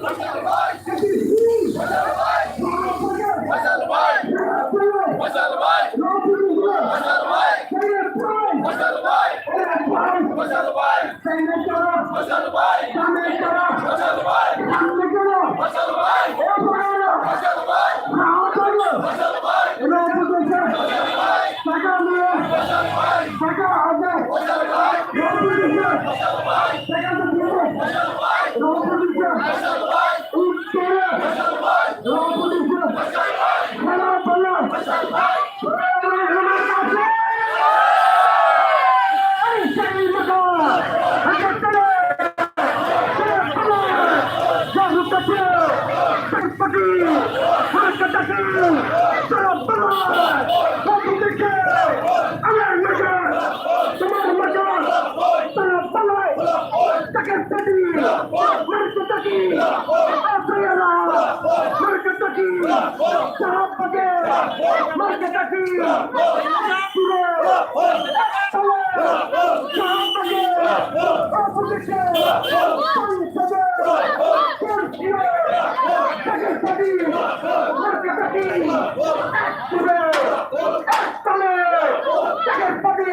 Let's go! Thank you. কি আপনারা market কি সাহাবকে মার্কেট কি পুরো সাহাবকে অপোজিশন সংসদে কোর্টিয়ে তাকে সাথী মার্কেট কি পুরো তাকে সাথী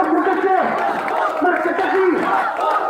Marca aqui! Marca aqui!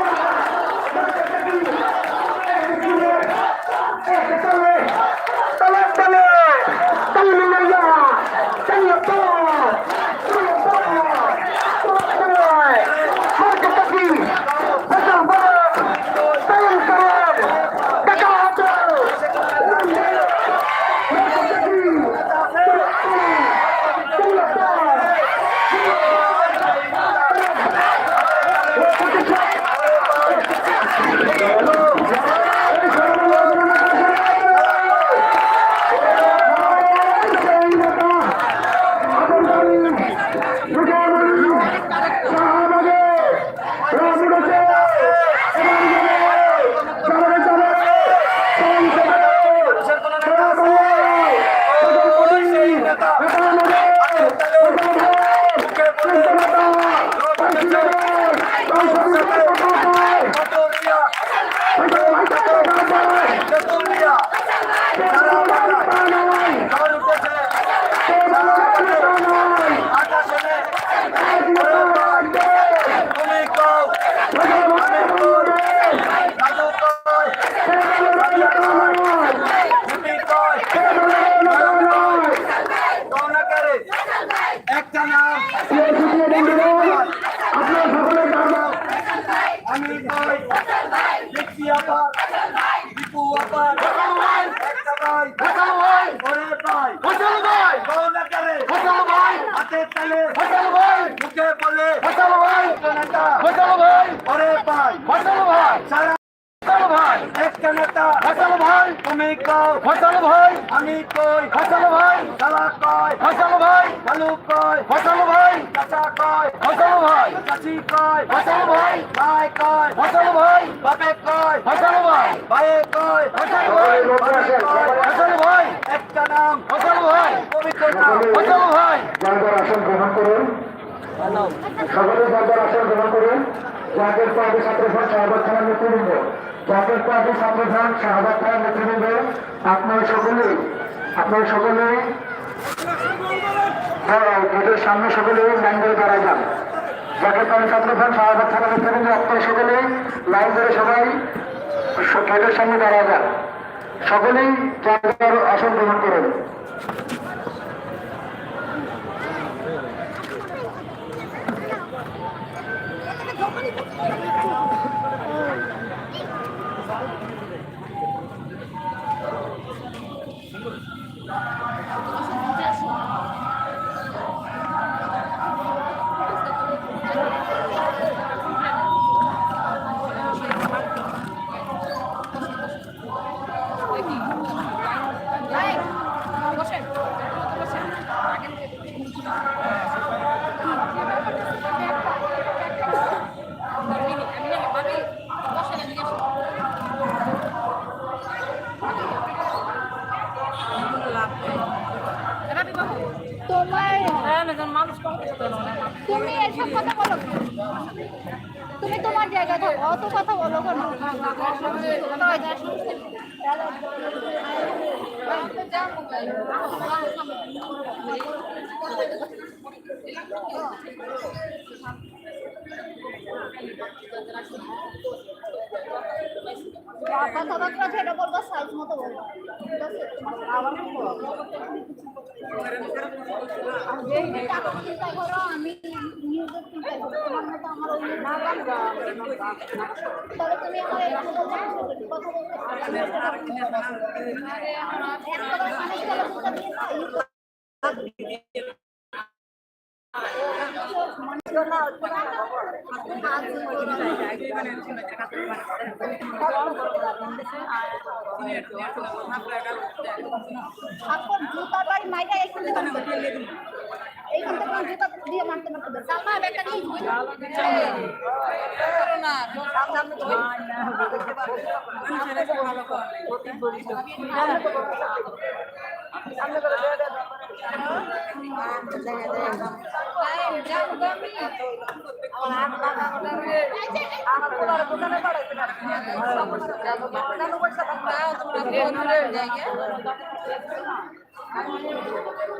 একটা নাম আমি ভাই আপার আবার দীপু আবার তুমি কও আমি কই সালা কয় কালু কয় চাচা কয় চাচি কয় ভাই কয় বাপে কয় ভাইয়ে কয় বাপে কয় একটা নাম পবিত্র নাম জায়গার আসন গ্রহণ করুন সকলে জায়গার আসন গ্রহণ করুন জাতীয় পার্টি ছাত্রসংঘ শাহবাগ থানার নেতৃবৃন্দ। জাতীয় পার্টি ছাত্রসংঘ শাহবাগ থানার নেতৃবৃন্দ। আপনার সকলেই আপনার সকলেই গেটের সামনে সকলেই লাইন ধরে দাঁড়ায় যান। জাতীয় পার্টি ছাত্রসংঘ শাহবাগ থানার নেতৃবৃন্দ, আপনারা সকলেই লাইন ধরে সবাই গেটের সামনে দাঁড়ায় যান। সকলেই আসন গ্রহণ করুন। Thank you. এসব কথা বলো। তুমি তোমার জায়গায় থাকো অত কথা বলো কেন? কথাবার্তা যেটা বলব সাইজ মতো বলব। আমি নিউজের চিন্তা করো তোমার মতো আমার ওই news না জানবো। তাহলে তুমি আমার এই কথা বলতে কথা বলতে একবার মানুষ গেলে বুঝতে দিয়ে না, এই তারপর জুতার বাড়ি মাইটা এখান থেকে মারতে হবে। এইখান থেকে আমার